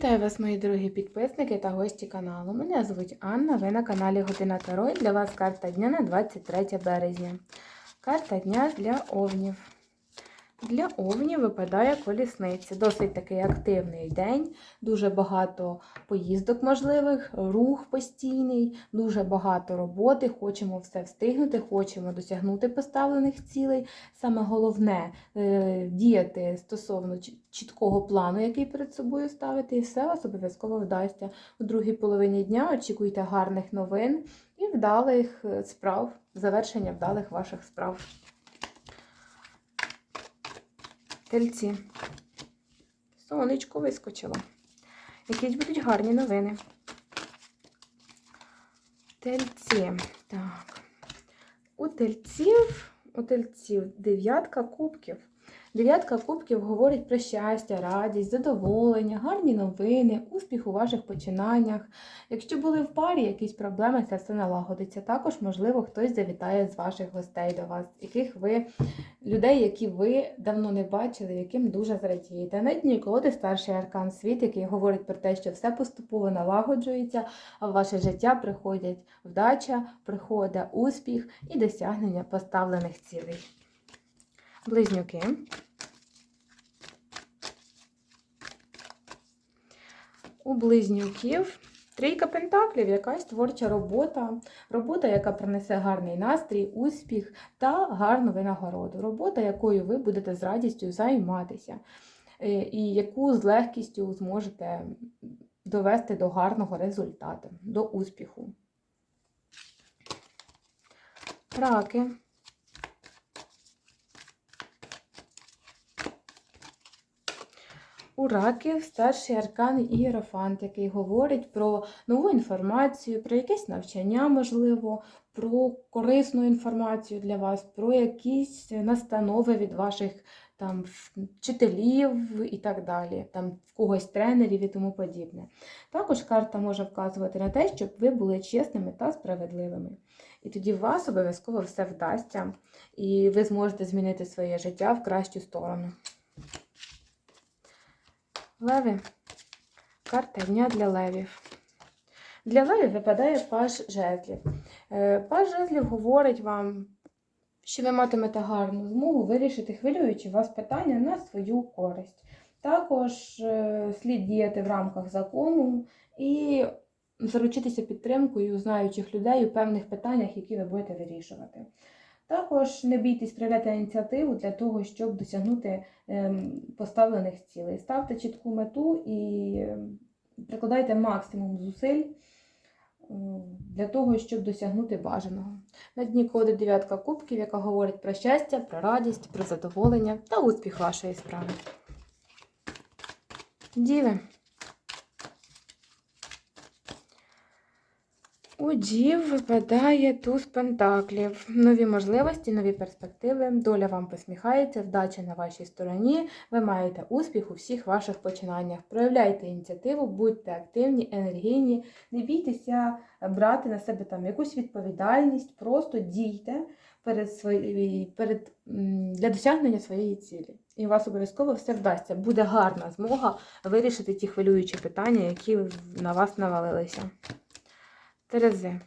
Вітаю вас, мої дорогі підписники та гості каналу. Мене звуть Анна, ви на каналі Година Таро для вас карта дня на 23 березня. Карта дня для овнів. Для овнів випадає колісниця. Досить такий активний день, дуже багато поїздок можливих, рух постійний, дуже багато роботи. Хочемо все встигнути, хочемо досягнути поставлених цілей. Саме головне е, діяти стосовно чіткого плану, який перед собою ставити, і все вас обов'язково вдасться. У другій половині дня очікуйте гарних новин і вдалих е, справ, завершення вдалих ваших справ. Тельці. Сонечко вискочило. Якісь будуть гарні новини. Тельці. Так. У тельців, у тельців дев'ятка кубків. Дев'ятка кубків говорить про щастя, радість, задоволення, гарні новини, успіх у ваших починаннях. Якщо були в парі якісь проблеми, це все налагодиться. Також, можливо, хтось завітає з ваших гостей до вас, яких ви людей, які ви давно не бачили, яким дуже зрадієте. На дні колоди старший аркан світ, який говорить про те, що все поступово налагоджується, а в ваше життя приходять вдача, приходить успіх і досягнення поставлених цілей. Близнюки. У близнюків трійка пентаклів, якась творча робота, робота, яка принесе гарний настрій, успіх та гарну винагороду. Робота, якою ви будете з радістю займатися, е, і яку з легкістю зможете довести до гарного результату, до успіху. Раки. У раків старший аркан Ієрофант, який говорить про нову інформацію, про якесь навчання, можливо, про корисну інформацію для вас, про якісь настанови від ваших там вчителів і так далі, там в когось тренерів і тому подібне. Також карта може вказувати на те, щоб ви були чесними та справедливими. І тоді у вас обов'язково все вдасться, і ви зможете змінити своє життя в кращу сторону. Леви. Карта дня для левів. Для левів випадає паж жезлів. Е, Паж жезлів говорить вам, що ви матимете гарну змогу вирішити хвилюючі вас питання на свою користь. Також е, слід діяти в рамках закону і заручитися підтримкою знаючих людей у певних питаннях, які ви будете вирішувати. Також не бійтесь проявляти ініціативу для того, щоб досягнути ем, поставлених цілей. Ставте чітку мету і ем, прикладайте максимум зусиль для того, щоб досягнути бажаного. На дні коди дев'ятка кубків, яка говорить про щастя, про радість, про задоволення та успіх вашої справи. Діви. Дів випадає туз пентаклів. Нові можливості, нові перспективи. Доля вам посміхається, вдача на вашій стороні. Ви маєте успіх у всіх ваших починаннях. Проявляйте ініціативу, будьте активні, енергійні, не бійтеся брати на себе там якусь відповідальність, просто дійте перед свої, перед, для досягнення своєї цілі. І у вас обов'язково все вдасться. Буде гарна змога вирішити ті хвилюючі питання, які на вас навалилися. Терези.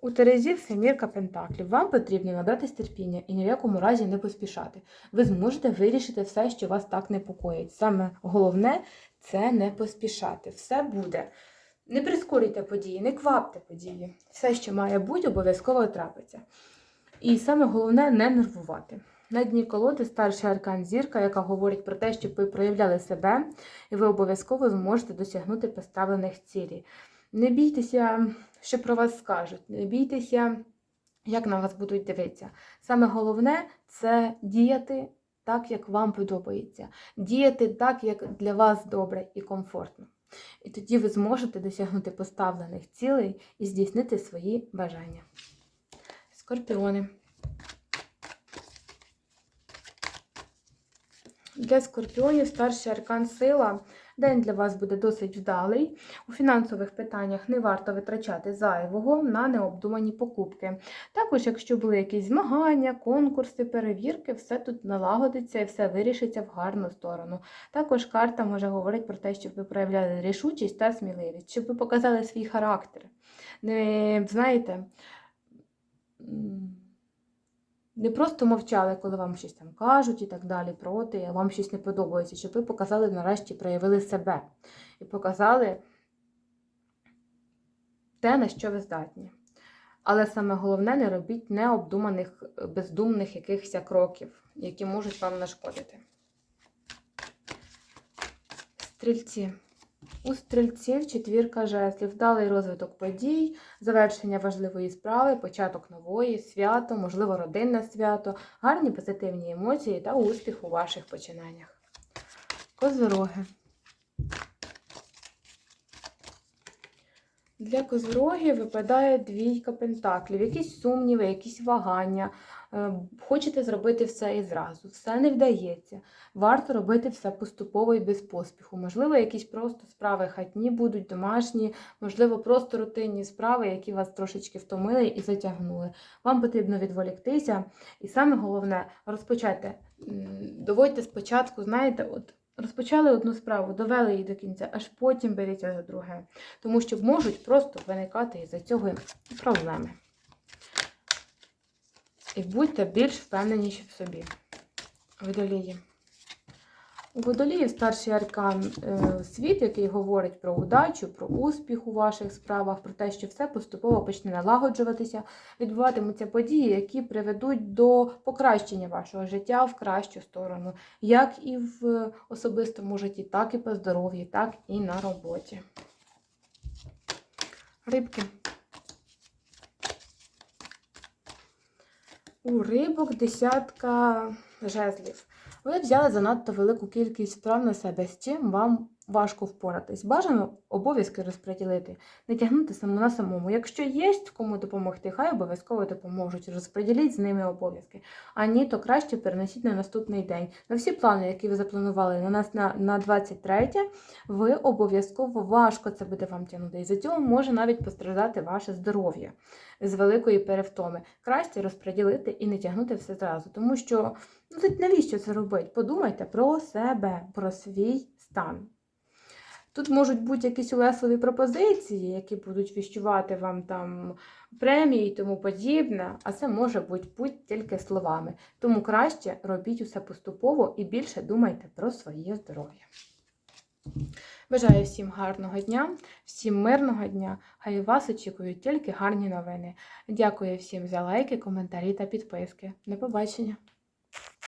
У Терезів семірка пентаклів. Вам потрібно набратись терпіння і ні в якому разі не поспішати. Ви зможете вирішити все, що вас так непокоїть. Саме головне це не поспішати. Все буде. Не прискорюйте події, не квапте події. Все, що має бути, обов'язково трапиться. І саме головне не нервувати. На дні колоди старший аркан зірка, яка говорить про те, щоб ви проявляли себе, і ви обов'язково зможете досягнути поставлених цілей. Не бійтеся, що про вас скажуть, не бійтеся, як на вас будуть дивитися. Саме головне це діяти так, як вам подобається, діяти так, як для вас добре і комфортно. І тоді ви зможете досягнути поставлених цілей і здійснити свої бажання. Скорпіони. Для скорпіонів старший аркан сила День для вас буде досить вдалий. У фінансових питаннях не варто витрачати зайвого на необдумані покупки. Також, якщо були якісь змагання, конкурси, перевірки, все тут налагодиться і все вирішиться в гарну сторону. Також карта може говорити про те, щоб ви проявляли рішучість та сміливість, щоб ви показали свій характер. Не знаєте. Не просто мовчали, коли вам щось там кажуть і так далі проти, вам щось не подобається, щоб ви показали нарешті, проявили себе і показали те, на що ви здатні. Але саме головне, не робіть необдуманих, бездумних якихось кроків, які можуть вам нашкодити. Стрільці. У стрільців четвірка жезлів, вдалий розвиток подій, завершення важливої справи, початок нової, свято, можливо, родинне свято, гарні позитивні емоції та успіх у ваших починаннях. Козороги. Для козорогів випадає двійка пентаклів, якісь сумніви, якісь вагання. Е, Хочете зробити все і зразу, все не вдається. Варто робити все поступово і без поспіху. Можливо, якісь просто справи хатні будуть, домашні, можливо, просто рутинні справи, які вас трошечки втомили і затягнули. Вам потрібно відволіктися, і саме головне розпочати. Доводьте спочатку, знаєте, от розпочали одну справу, довели її до кінця, аж потім беріться за друге. Тому що можуть просто виникати із-за цього проблеми. І будьте більш впевненіші в собі. Водолії. У водоліїв старший аркан е, світ, який говорить про удачу, про успіх у ваших справах, про те, що все поступово почне налагоджуватися, відбуватимуться події, які приведуть до покращення вашого життя в кращу сторону, як і в особистому житті, так і по здоров'ю, так і на роботі. Рибки. У рибок десятка жезлів. Ви взяли занадто велику кількість справ на себе, з чим вам важко впоратись. Бажано обов'язки розподілити, не тягнути само на самому. Якщо є кому допомогти, хай обов'язково допоможуть. Розподіліть з ними обов'язки. А ні, то краще перенесіть на наступний день. На всі плани, які ви запланували на нас на, на 23, ви обов'язково важко це буде вам тягнути. І за цього може навіть постраждати ваше здоров'я з великої перевтоми. Краще розподілити і не тягнути все зразу, тому що ну, навіщо це робити? Подумайте про себе, про свій стан. Тут можуть бути якісь улесливі пропозиції, які будуть віщувати вам там премії і тому подібне, а це може бути будь тільки словами. Тому краще робіть усе поступово і більше думайте про своє здоров'я. Бажаю всім гарного дня, всім мирного дня. Хай вас очікують тільки гарні новини. Дякую всім за лайки, коментарі та підписки. До побачення!